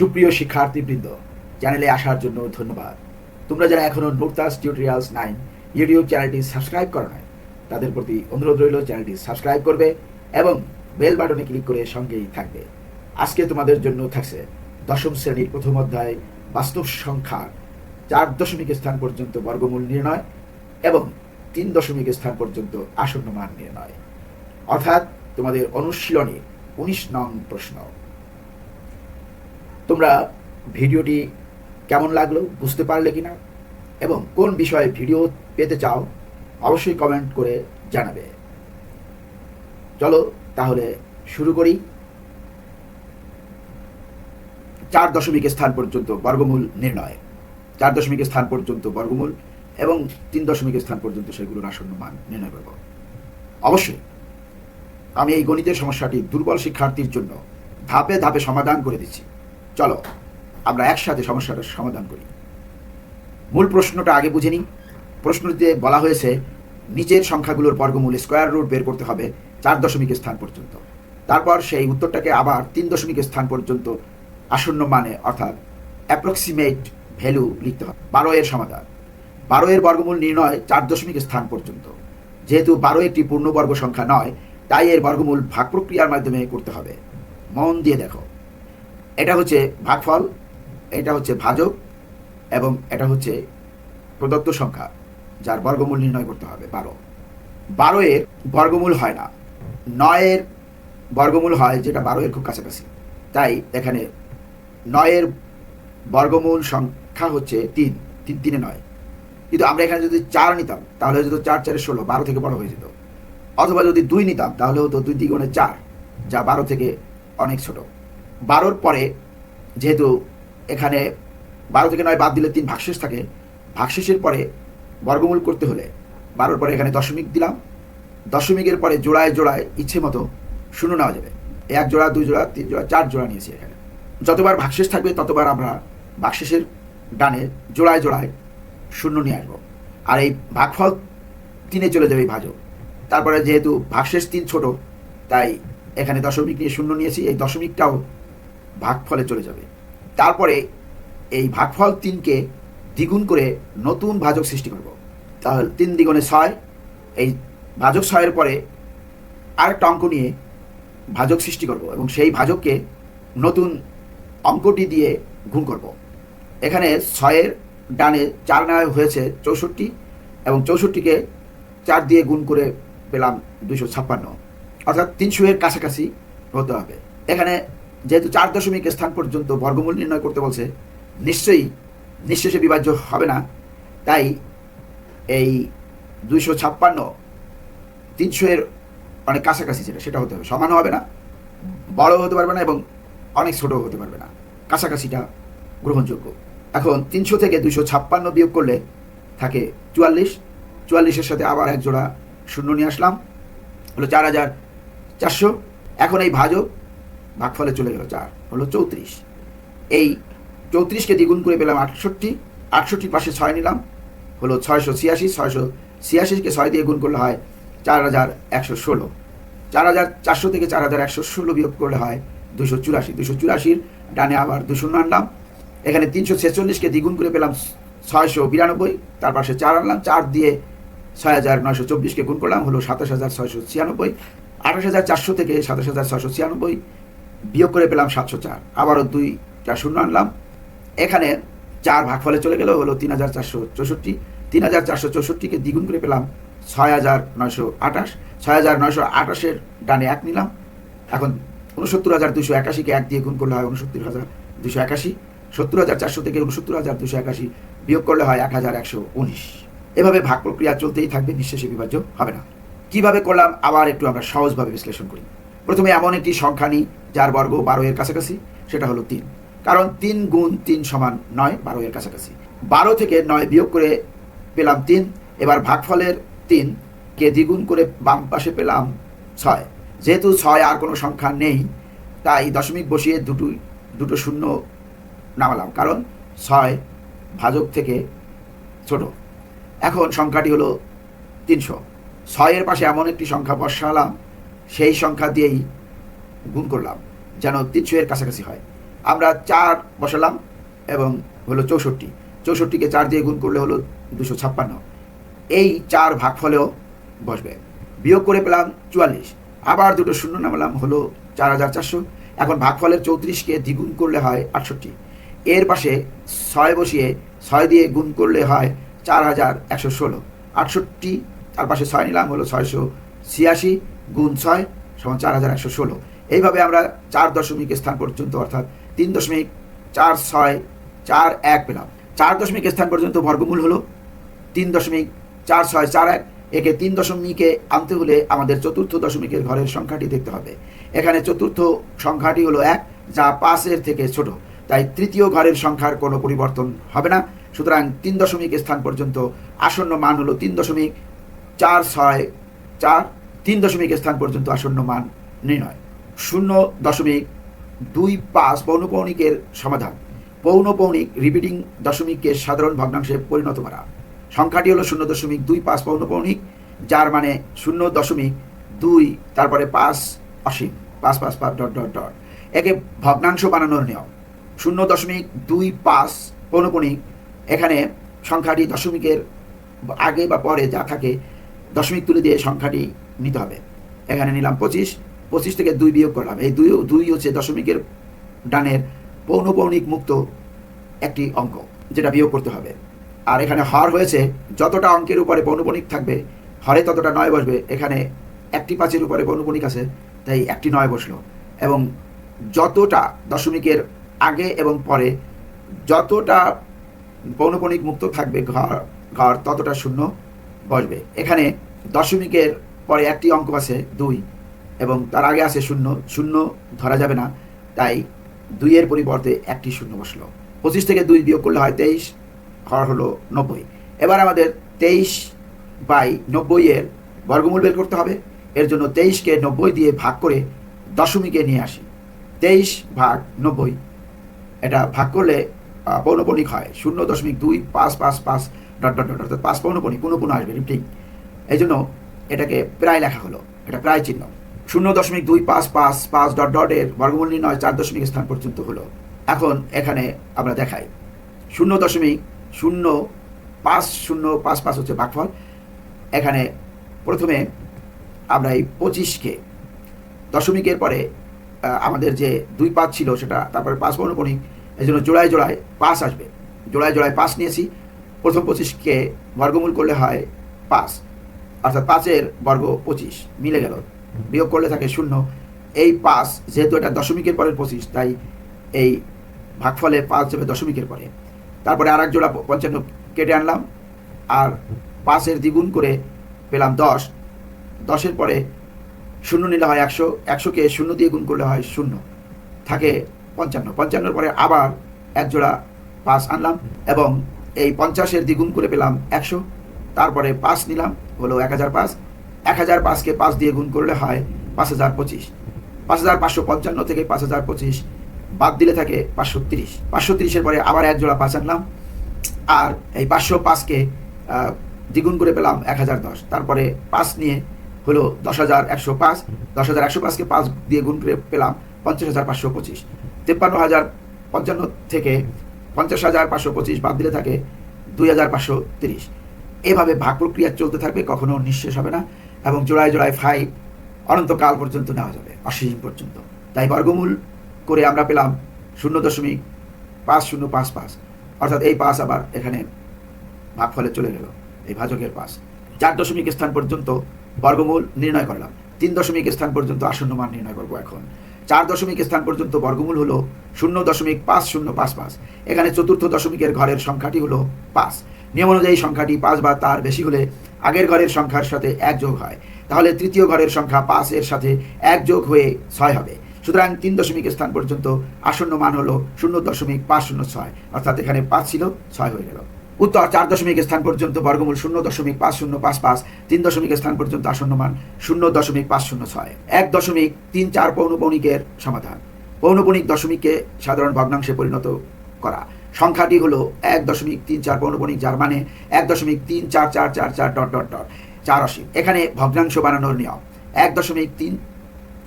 সুপ্রিয় শিক্ষার্থীবৃন্দ, চ্যানেলে আসার জন্য ধন্যবাদ। তোমরা যারা এখনও নোরতাস টিউটোরিয়ালস নাইন ইউটিউব চ্যানেলটি সাবস্ক্রাইব করো নাই, তাদের প্রতি অনুরোধ রইল চ্যানেলটি সাবস্ক্রাইব করবে এবং বেল বাটনে ক্লিক করে সঙ্গেই থাকবে। আজকে তোমাদের জন্য থাকছে দশম শ্রেণির প্রথম অধ্যায় বাস্তব সংখ্যা চার দশমিক স্থান পর্যন্ত বর্গমূল নির্ণয় এবং তিন দশমিক স্থান পর্যন্ত আসন্ন মান নির্ণয়। অর্থাৎ তোমাদের অনুশীলনী উনিশ নং প্রশ্ন। তোমরা ভিডিওটি কেমন লাগল, বুঝতে পারলে কিনা, এবং কোন বিষয়ে ভিডিও পেতে চাও, অবশ্যই কমেন্ট করে জানাবে। চলো তাহলে শুরু করি। চার দশমিক স্থান পর্যন্ত বর্গমূল নির্ণয়। চার দশমিক স্থান পর্যন্ত বর্গমূল এবং তিন দশমিক স্থান পর্যন্ত সেগুলোর আসন্ন মান নির্ণয় করব। অবশ্যই, আমি এই গণিতের সমস্যাটি দুর্বল শিক্ষার্থীর জন্য ধাপে ধাপে সমাধান করে দিচ্ছি। চলো, আমরা একসাথে সমস্যাটার সমাধান করি। মূল প্রশ্নটা আগে বুঝে নিই। প্রশ্নটিতে বলা হয়েছে, নিচের সংখ্যাগুলোর বর্গমূল স্কোয়ার রুট বের করতে হবে চার দশমিক স্থান পর্যন্ত। তারপর সেই উত্তরটাকে আবার তিন দশমিক স্থান পর্যন্ত আসন্ন মানে অর্থাৎ অ্যাপ্রক্সিমেট ভ্যালু লিখতে হবে। বারো এর সমাধান। বারো এর বর্গমূল নির্ণয় চার দশমিক স্থান পর্যন্ত। যেহেতু বারো একটি পূর্ণবর্গ সংখ্যা নয়, তাই এর বর্গমূল ভাগ প্রক্রিয়ার মাধ্যমে করতে হবে। মন দিয়ে দেখো। এটা হচ্ছে ভাগফল, এটা হচ্ছে ভাজক, এবং এটা হচ্ছে প্রদত্ত সংখ্যা, যার বর্গমূল নির্ণয় করতে হবে, বারো। বারো এর বর্গমূল হয় না। নয়ের বর্গমূল হয় যেটা বারো এর খুব কাছাকাছি। তাই এখানে নয়ের বর্গমূল সংখ্যা হচ্ছে তিন তিন, তিনে নয়। কিন্তু আমরা এখানে যদি চার নিতাম, তাহলে হয়তো চার, চারে ষোলো, বারো থেকে বড় হয়ে যেত। অথবা যদি দুই নিতাম, তাহলে হতো দুই দ্বিগুণে চার, যা বারো থেকে অনেক ছোট। বারোর পরে যেহেতু এখানে বারো থেকে নয় বাদ দিলে তিন ভাগশেষ থাকে, ভাগশেষের পরে বর্গমূল করতে হলে বারোর পরে এখানে দশমিক দিলাম। দশমিকের পরে জোড়ায় জোড়ায় ইচ্ছে মতো শূন্য নেওয়া যাবে। এক জোড়া, দুই জোড়া, তিন জোড়া, চার জোড়া নিয়েছি এখানে। যতবার ভাগশেষ থাকবে, ততবার আমরা ভাগশেষের ডানে জোড়ায় জোড়ায় শূন্য নিয়ে আসব। আর এই ভাগফল তিনে চলে যাবে ভাজক। তারপরে যেহেতু ভাগশেষ তিন ছোট, তাই এখানে দশমিক নিয়ে শূন্য নিয়েছি। এই দশমিকটাও ভাগফলে চলে যাবে। তারপরে এই ভাগফল তিনকে দ্বিগুণ করে নতুন ভাজক সৃষ্টি করব। তাহলে তিন দ্বিগুণে ছয়, এই ভাজক ছয়ের পরে আরেকটা অঙ্ক নিয়ে ভাজক সৃষ্টি করব এবং সেই ভাজককে নতুন অঙ্কটি দিয়ে গুণ করব। এখানে ছয়ের ডানে চার নেওয়া হয়েছে চৌষট্টি এবং চৌষট্টিকে চার দিয়ে গুণ করে পেলাম দুশো ছাপ্পান্ন। অর্থাৎ তিনশো এর কাছাকাছি হতে হবে। এখানে যেহেতু চার দশমিক স্থান পর্যন্ত বর্গমূল নির্ণয় করতে বলছে, নিশ্চয়ই নিঃশেষে বিভাজ্য হবে না। তাই এই দুইশো ছাপ্পান্ন, তিনশো এর অনেক কাছাকাছি যেটা, সেটা হতে হবে। সমানও হবে না বড় হতে পারবে না এবং অনেক ছোট হতে পারবে না। কাছাকাছিটা গ্রহণযোগ্য। এখন তিনশো থেকে দুশো ছাপ্পান্ন বিয়োগ করলে থাকে চুয়াল্লিশ। চুয়াল্লিশের সাথে আবার এক জোড়া শূন্য নিয়ে আসলাম। হলো চার হাজার চারশো। এখন এই ভাজক ভাগফলে চলে গেল চার, হলো চৌত্রিশ। এই চৌত্রিশকে দ্বিগুণ করে পেলাম আটষট্টি, আটষট্টির পাশে ছয় নিলাম, হলো ছয়শো ছিয়াশি, ছয়শো ছিয়াশিকে ছয় দিয়ে গুণ করলে হয় চার হাজার একশো ষোলো। চার হাজার চারশো থেকে চার হাজার একশো ষোলো বিয়োগ করলে হয় দুশো চুরাশি। দুশো চুরাশির ডানে আবার দুশো আনলাম। এখানে তিনশো ছেচল্লিশকে দ্বিগুণ করে পেলাম ছয়শো বিরানব্বই, তার পাশে চার আনলাম, চার দিয়ে ছয় হাজার নয়শো চব্বিশকে গুণ করলাম, হলো সাতাশ হাজার ছয়শো ছিয়ানব্বই। আঠাশ হাজার চারশো থেকে সাতাশ হাজার ছয়শো ছিয়ানব্বই বিয়োগ করে পেলাম সাতশো চার। আবারও দুই চার শূন্য আনলাম। এখানে চার ভাগফলে চলে গেল, হলো তিন হাজার চারশো চৌষট্টি। তিন হাজার চারশো চৌষট্টিকে দ্বিগুণ করে পেলাম ছয় হাজার নয়শো আঠাশ। ছয় হাজার নয়শো আঠাশের ডানে এক নিলাম। এখন উনসত্তর হাজার দুশো একাশিকে এক দিয়ে গুণ করলে হয় উনসত্তর হাজার দুশো একাশি। সত্তর হাজার চারশো থেকে উনসত্তর হাজার দুশো একাশি বিয়োগ করলে হয় এক হাজার একশো উনিশ। এভাবে ভাগ প্রক্রিয়া চলতেই থাকবে, নিঃশেষে বিভাজ্য হবে না। কীভাবে করলাম? আবার একটু আমরা সহজভাবে বিশ্লেষণ করি। প্রথমে এমন একটি সংখ্যা নিই যার বর্গ বারো এর কাছাকাছি, সেটা হলো তিন। কারণ তিন গুণ তিন সমান নয় বারো এর কাছাকাছি। বারো থেকে নয় বিয়োগ করে পেলাম তিন, এবার ভাগফলের তিন কে দ্বিগুণ করে বাম পাশে পেলাম ছয়। যেহেতু ছয় আর কোনো সংখ্যা নেই, তাই দশমিক বসিয়ে দুটো দুটো শূন্য নামালাম। কারণ ছয় ভাজক থেকে ছোট। এখন সংখ্যাটি হলো তিনশো। ছয়ের পাশে এমন একটি সংখ্যা বসালাম, সেই সংখ্যা দিয়েই গুণ করলাম, যেন তিনশো এর কাছাকাছি হয়। আমরা চার বসালাম এবং হলো চৌষট্টি। চৌষট্টিকে চার দিয়ে গুণ করলে হলো দুশো ছাপ্পান্ন। এই চার ভাগ ফলেও বসবে। বিয়োগ করে পেলাম চুয়াল্লিশ। আবার দুটো শূন্য নামালাম হলো চার হাজার চারশো। এখন ভাগফলের চৌত্রিশকে দ্বিগুণ করলে হয় আটষট্টি। এর পাশে ছয় বসিয়ে ছয় দিয়ে গুণ করলে হয় চার হাজার একশো ষোলো। আটষট্টি, তার পাশে ছয় নিলাম হলো ছয়শো ছিয়াশি, গুণ ছয়। সমান চার হাজার একশো ষোলো। এইভাবে আমরা চার দশমিক স্থান পর্যন্ত, অর্থাৎ তিন দশমিক চার ছয় চার এক পেলাম। চার দশমিক স্থান পর্যন্ত বর্গমূল হলো তিন দশমিক চার ছয় চার এক। একে তিন দশমিকে আনতে হলে আমাদের চতুর্থ দশমিকের ঘরের সংখ্যাটি দেখতে হবে। এখানে চতুর্থ সংখ্যাটি হলো এক, যা পাঁচের থেকে ছোট। তাই তৃতীয় ঘরের সংখ্যার কোনো পরিবর্তন হবে না। সুতরাং তিন দশমিক স্থান পর্যন্ত আসন্ন মান হলো তিন দশমিক চার ছয় চার তিন দশমিক স্থান পর্যন্ত আসন্ন মান নির্ণয়। শূন্য দশমিক দুই পাঁচ পৌনপৌনিকের সমাধান। পৌনপৌনিক রিপিটিং দশমিককে সাধারণ ভগ্নাংশে পরিণত করা। সংখ্যাটি হলো শূন্য দশমিক দুই পাঁচ পৌনপৌনিক, যার মানে শূন্য দশমিক দুই, তারপরে পাঁচ অসীম। পাঁচ পাঁচ পাঁচ, ডট ডট ডট। একে ভগ্নাংশ বানানোর নিয়ম। শূন্য দশমিক দুই পাঁচ পৌনপৌনিক, এখানে সংখ্যাটি দশমিকের আগে বা পরে যা থাকে, দশমিক তুলে দিয়ে সংখ্যাটি নিতে হবে। এখানে নিলাম পঁচিশ পঁচিশ থেকে দুই বিয়োগ করলাম। এই দুই দুই হচ্ছে দশমিকের ডানের পৌনপৌনিক মুক্ত একটি অঙ্ক, যেটা বিয়োগ করতে হবে। আর এখানে হর হয়েছে, যতটা অঙ্কের উপরে পৌনপণিক থাকবে, হরে ততটা নয় বসবে। এখানে একটি পাঁচের উপরে পৌনপণিক আছে, তাই একটি নয় বসল। এবং যতটা দশমিকের আগে এবং পরে যতটা পৌনপণিক মুক্ত থাকবে, ঘর ঘর ততটা শূন্য বসবে। এখানে দশমিকের পরে একটি অঙ্ক আছে দুই এবং তার আগে আছে শূন্য শূন্য ধরা যাবে না, তাই দুইয়ের পরিবর্তে একটি শূন্য বসল। পঁচিশ থেকে দুই বিয়োগ করলে হয় তেইশ, হর হলো নব্বই। এবার আমাদের তেইশ বাই নব্বই এর বর্গমূল বের করতে হবে। এর জন্য তেইশকে নব্বই দিয়ে ভাগ করে দশমিকে নিয়ে আসি। তেইশ ভাগ নব্বই, এটা ভাগ করলে পৌনপণিক হয়। শূন্য দশমিক দুই পাঁচ পাঁচ পাঁচ, ডট ডট ডট, অর্থাৎ পাঁচ পৌনপণিক পুনঃ পুনঃ আসবে রিপিটিং এই জন্য এটাকে প্রায় লেখা হলো, এটা প্রায় চিহ্ন। শূন্য দশমিক দুই পাঁচ পাঁচ পাঁচ ডট ডটের বর্গমূল নির্ণয় চার দশমিক স্থান পর্যন্ত হলো। এখন এখানে আমরা দেখাই। শূন্য দশমিক শূন্য পাঁচ শূন্য পাঁচ পাঁচ হচ্ছে ভাগফল এখানে প্রথমে আমরা এই পঁচিশকে দশমিকের পরে আমাদের যে দুই পাঁচ ছিল সেটা তারপরে পাঁচ পৌনপণিক এই জন্য জোড়ায় জোড়ায় পাঁচ আসবে। জোড়ায় জোড়ায় পাঁচ নিয়েছি। প্রথম পঁচিশকে বর্গমূল করলে হয় পাঁচ। অর্থাৎ পাঁচের বর্গ পঁচিশ, মিলে গেল। বিয়োগ করলে থাকে শূন্য। এই পাঁচ যেহেতু এটা দশমিকের পরের পঁচিশ, তাই এই ভাগফলে পাঁচ যাবে দশমিকের পরে। তারপরে আর এক জোড়া পঞ্চান্ন কেটে আনলাম। আর পাঁচের দ্বিগুণ করে পেলাম দশ। দশের পরে শূন্য নিলে হয় একশো। একশোকে শূন্য দিয়ে গুণ করলে হয় শূন্য। থাকে পঞ্চান্ন। পঞ্চান্নর পরে আবার এক জোড়া পাঁচ আনলাম এবং এই পঞ্চাশের দ্বিগুণ করে পেলাম একশো। তারপরে পাঁচ নিলাম। হলো এক হাজার পাঁচ। এক হাজার পাঁচকে পাঁচ দিয়ে গুণ করলে হয় পাঁচ হাজার পঁচিশ। পাঁচ হাজার পাঁচশো পঞ্চান্ন থেকে পাঁচ হাজার পঁচিশ বাদ দিলে থাকে পাঁচশো তিরিশ। পাঁচশো তিরিশের পরে আবার এক জোড়া পাঁচ আনলাম। আর এই পাঁচশো পাঁচকে দ্বিগুণ করে পেলাম এক হাজার দশ। তারপরে পাঁচ নিয়ে হলো দশ হাজার একশো পাঁচ। দশ হাজার একশো পাঁচকে পাঁচ দিয়ে গুণ করে পেলাম পঞ্চাশ হাজার পাঁচশো পঁচিশ। তেপ্পান্ন হাজার পঞ্চান্ন থেকে পঞ্চাশ হাজার পাঁচশো পঁচিশ বাদ দিলে থাকে দুই হাজার পাঁচশো তিরিশ। এভাবে ভাগ প্রক্রিয়া চলতে থাকবে, কখনো নিঃশেষ হবে না এবং জোড়ায় জোড়ায় ফাইভ অনন্তকাল পর্যন্ত নেওয়া যাবে অসীম পর্যন্ত। তাই বর্গমূল করে আমরা পেলাম শূন্য দশমিক পাঁচ শূন্য পাঁচ পাঁচ। অর্থাৎ এই পাঁচ আবার এখানে ভাগফলে চলে গেল, এই ভাজকের পাঁচ। চার দশমিক স্থান পর্যন্ত বর্গমূল নির্ণয় করলাম। তিন দশমিক স্থান পর্যন্ত আসন্ন মান নির্ণয় করব এখন। চার দশমিক স্থান পর্যন্ত বর্গমূল হলো শূন্য দশমিক পাঁচ শূন্য পাঁচ পাঁচ। এখানে চতুর্থ দশমিকের ঘরের সংখ্যাটি হলো পাঁচ। নিয়ম অনুযায়ী সংখ্যাটি পাঁচ বা তার বেশি হলে আগের ঘরের সংখ্যার সাথে এক যোগ হয়। তাহলে তৃতীয় ঘরের সংখ্যা পাঁচ এর সাথে এক যোগ হয়ে ছয় হবে। সুতরাং তিন দশমিক স্থান পর্যন্ত আসন্ন মান হলো শূন্য দশমিক পাঁচ শূন্য ছয়, অর্থাৎ এখানে পাঁচ ছিল, ছয় হয়ে গেল। উত্তর, চার দশমিক স্থান পর্যন্ত বর্গমূল শূন্য দশমিক পাঁচ শূন্য পাঁচ পাঁচ, তিন দশমিক স্থান পর্যন্ত আসন্ন মান শূন্য দশমিক পাঁচ শূন্য ছয়। এক দশমিক তিন চার পৌনপৌনিকের সমাধান। পৌনপৌনিক দশমিককে সাধারণ ভগ্নাংশে পরিণত করা। সংখ্যাটি হলো এক দশমিক তিন চার পৌনপৌনিক যার মানে এক দশমিক তিন চার চার চার চার ডট ডট ডট, চার অসীম। এখানে ভগ্নাংশ বানানোর নিয়ম, এক দশমিক তিন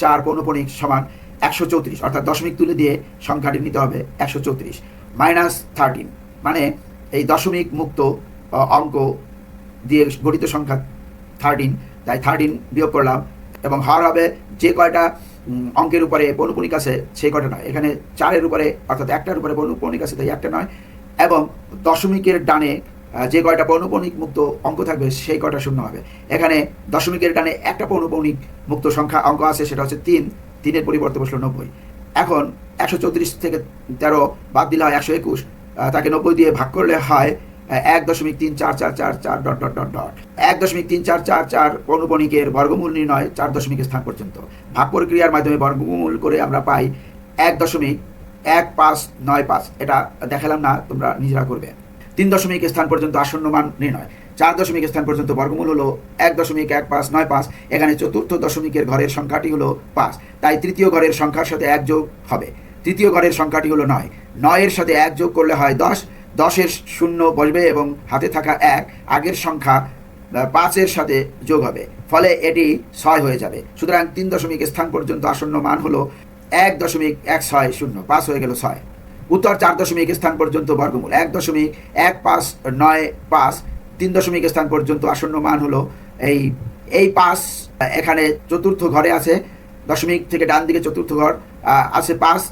চার পৌনপৌনিক সমান একশো চৌত্রিশ, অর্থাৎ দশমিক তুলে দিয়ে সংখ্যাটি নিতে হবে একশো চৌত্রিশ, মাইনাস থার্টিন মানে এই দশমিক মুক্ত অঙ্ক দিয়ে গঠিত সংখ্যা থার্টিন, তাই থার্টিন বিয়োগ করলাম এবং হর হবে যে কয়টা? অঙ্কের উপরে পৌনপুনিক আছে সেই কয়টা নয়। এখানে চারের উপরে, অর্থাৎ একটার উপরে পৌনপুনিক আছে তাই একটা নয়। এবং দশমিকের ডানে যে কয়টা পৌনপৌনিক মুক্ত অঙ্ক থাকবে, সেই কয়টা শূন্য হবে। এখানে দশমিকের ডানে একটা পৌনপৌনিক মুক্ত সংখ্যা অঙ্ক আছে, সেটা হচ্ছে তিন। তিনের পরিবর্তে বসল নব্বই। এখন একশো চৌত্রিশ থেকে তেরো বাদ দিলে হয় একশো একুশ। তাকে নব্বই দিয়ে ভাগ করলে হয় এক দশমিক তিন চার চার চার চার ডট ডট ডট ডট। এক দশমিক তিন চার চার চার পৌনপণিকের বর্গমূল নির্ণয় চার দশমিক স্থান পর্যন্ত। ভাগ প্রক্রিয়ার মাধ্যমে বর্গমূল করে আমরা পাই এক দশমিক এক পাঁচ নয় পাঁচ। এটা দেখালাম না, তোমরা নিজেরা করবে। তিন দশমিক স্থান পর্যন্ত আসন্ন মান নির্ণয়। চার দশমিক স্থান পর্যন্ত বর্গমূল হলো এক দশমিক এক পাঁচ নয় পাঁচ। এখানে চতুর্থ দশমিকের ঘরের সংখ্যাটি হলো পাঁচ। তাই তৃতীয় ঘরের সংখ্যার সাথে এক যোগ হবে। তৃতীয় ঘরের সংখ্যাটি হলো নয়। নয়ের সাথে এক যোগ করলে হয় দশ। দশের শূন্য বসবে এবং হাতে থাকা এক, আগের সংখ্যা পাঁচের সাথে যোগ হবে। ফলে এটি ছয় হয়ে যাবে। সুতরাং তিন দশমিক স্থান পর্যন্ত আসন্ন মান হলো এক দশমিক এক ছয় শূন্য, পাঁচ হয়ে গেল ছয়। উত্তর চার দশমিক স্থান পর্যন্ত বর্গমূল। এক দশমিক এক পাঁচ নয় পাঁচ, তিন দশমিক স্থান পর্যন্ত আসন্ন মান হলো এই এই পাঁচ এখানে চতুর্থ ঘরে আছে, দশমিক থেকে ডান দিকে চতুর্থ ঘর আছে পাঁচ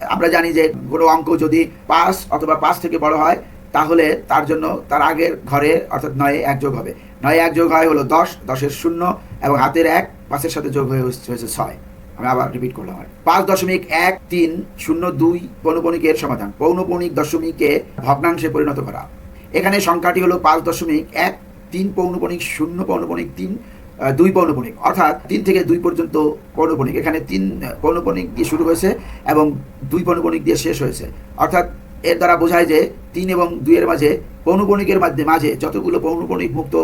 আমরা জানি যে কোনো অঙ্ক যদি পাঁচ অথবা পাঁচ থেকে বড় হয়, তাহলে তার জন্য তার আগের ঘরে অর্থাৎ নয়ে এক যোগ হবে। নয় এক যোগ হয় হলো দশ, দশের শূন্য এবং হাতের এক, পাঁচের সাথে যোগ হয়ে হয়েছে ছয়। আমি আবার রিপিট করলাম পাঁচ দশমিক এক তিন শূন্য দুই পৌনপণিকের সমাধান। পৌনপণিক দশমিকে ভগ্নাংশে পরিণত করা। এখানে সংখ্যাটি হলো পাঁচ দশমিক এক তিন পৌনপণিক শূন্য পৌনপণিক তিন দুই পৌনপণিক অর্থাৎ তিন থেকে দুই পর্যন্ত পৌনপণিক এখানে তিন পৌনপণিক দিয়ে শুরু হয়েছে এবং দুই পৌনপণিক দিয়ে শেষ হয়েছে। অর্থাৎ এর দ্বারা বোঝায় যে তিন এবং দুইয়ের মাঝে পৌনপণিকের মাঝে মাঝে যতগুলো পৌনপণিক মুক্ত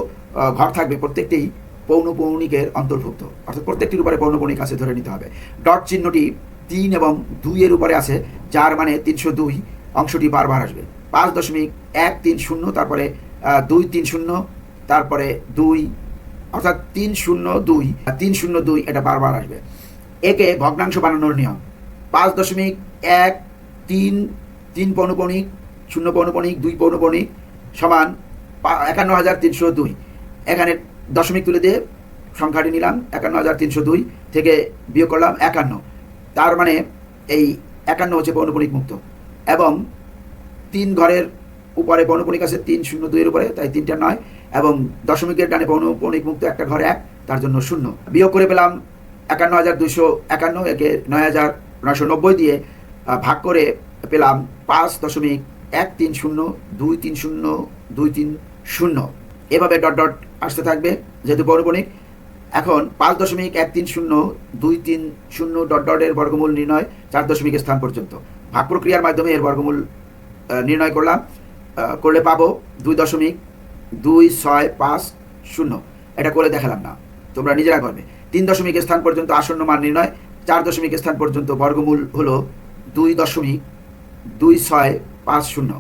ঘর থাকবে প্রত্যেকটি পৌনপৌনিকের অন্তর্ভুক্ত। অর্থাৎ প্রত্যেকটির উপরে পৌনপণিক আছে ধরে নিতে হবে। ডট চিহ্নটি তিন এবং দুইয়ের উপরে আছে, যার মানে তিনশো দুই অংশটি বারবার আসবে। পাঁচ দশমিক এক তিন শূন্য, তারপরে দুই তিন শূন্য, তারপরে দুই অর্থাৎ তিন শূন্য দুই তিন শূন্য দুই এটা বারবার আসবে। একে ভগ্নাংশ বানানোর নিয়ম। পাঁচ দশমিক এক তিন তিন পৌনপণিক শূন্য পৌনপণিক দুই পৌনপণিক সমান একান্ন হাজার তিনশো দুই। এখানে দশমিক তুলে দিয়ে সংখ্যাটি নিলাম, একান্ন হাজার তিনশো দুই থেকে বিয়োগ করলাম একান্ন। তার মানে এই একান্ন হচ্ছে পৌনপণিক মুক্ত। এবং তিন ঘরের উপরে পৌনপণিক আছে, তিন শূন্য দুইয়ের উপরে, তাই তিনটা নয়। এবং দশমিকের ডানে পৌনপণিক মুক্ত একটা ঘরে এক, তার জন্য শূন্য। বিয়োগ করে পেলাম একান্ন হাজার দুশো একান্ন, একে নয় হাজার নয়শো নব্বই দিয়ে ভাগ করে পেলাম পাঁচ দশমিক এক তিন শূন্য, দুই তিন শূন্য, দুই তিন শূন্য। এভাবে ডট ডট আসতে থাকবে, যেহেতু পৌনপণিক এখন পাঁচ দশমিক এক তিন শূন্য, দুই তিন শূন্য ডট ডটের বর্গমূল নির্ণয় চার দশমিক স্থান পর্যন্ত। ভাগ প্রক্রিয়ার মাধ্যমে এর বর্গমূল নির্ণয় করলাম করলে পাবো দুই দশমিক দুই, ছয়, পাঁচ, শূন্য। এটা করে দেখালাম না। তোমরা নিজেরা করবে। তিন দশমিক স্থান পর্যন্ত আসন্ন মান নির্ণয়, চার দশমিক স্থান পর্যন্ত বর্গমূল হলো দুই দশমিক দুই, ছয়, পাঁচ, শূন্য।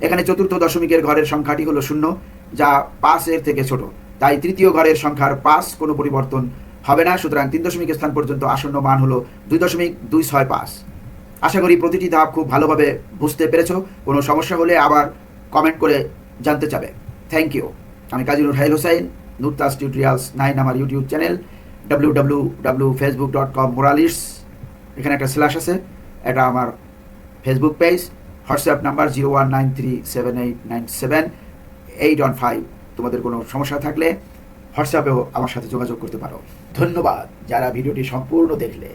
এখানে চতুর্থ দশমিকের ঘরের সংখ্যাটি হলো শূন্য, যা পাঁচের থেকে ছোট। তাই তৃতীয় ঘরের সংখ্যার পাঁচ কোনো পরিবর্তন হবে না। সুতরাং তিন দশমিক স্থান পর্যন্ত আসন্ন মান হলো দুই দশমিক দুই, ছয়, পাঁচ। আশা করি প্রতিটি ধাপ খুব ভালোভাবে বুঝতে পেরেছ। কোনো সমস্যা হলে আবার কমেন্ট করে জানতে চাবে। থ্যাংক ইউ আমি কাজী নুর হোসাইন নুরতাস টিউটোরিয়ালস নাইন আমার YouTube channel W W W Facebook dot com মোরালিস এখানে একটা স্ল্যাশ আছে, এটা আমার Facebook page WhatsApp number zero one nine three seven eight nine seven eight one five তোমাদের কোনো সমস্যা থাকলে হোয়াটসঅ্যাপেও আমার সাথে যোগাযোগ করতে পারো। ধন্যবাদ যারা ভিডিওটি সম্পূর্ণ দেখলে।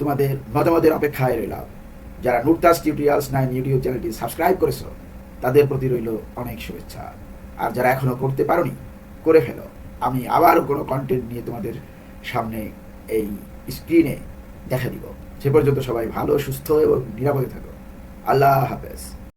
তোমাদের মতামতের অপেক্ষায় রইলাম। যারা নুরতাস টিউটোরিয়ালস নাইন ইউটিউব চ্যানেলটি সাবস্ক্রাইব করেছ, তাদের প্রতি রইল অনেক শুভেচ্ছা। আর যারা এখনও করতে পারি করে ফেলো। আমি আবার কোনো কন্টেন্ট নিয়ে তোমাদের সামনে এই স্ক্রিনে দেখা দিব। সে পর্যন্ত সবাই ভালো, সুস্থ এবং নিরাপদে থাকো। আল্লাহ হাফেজ।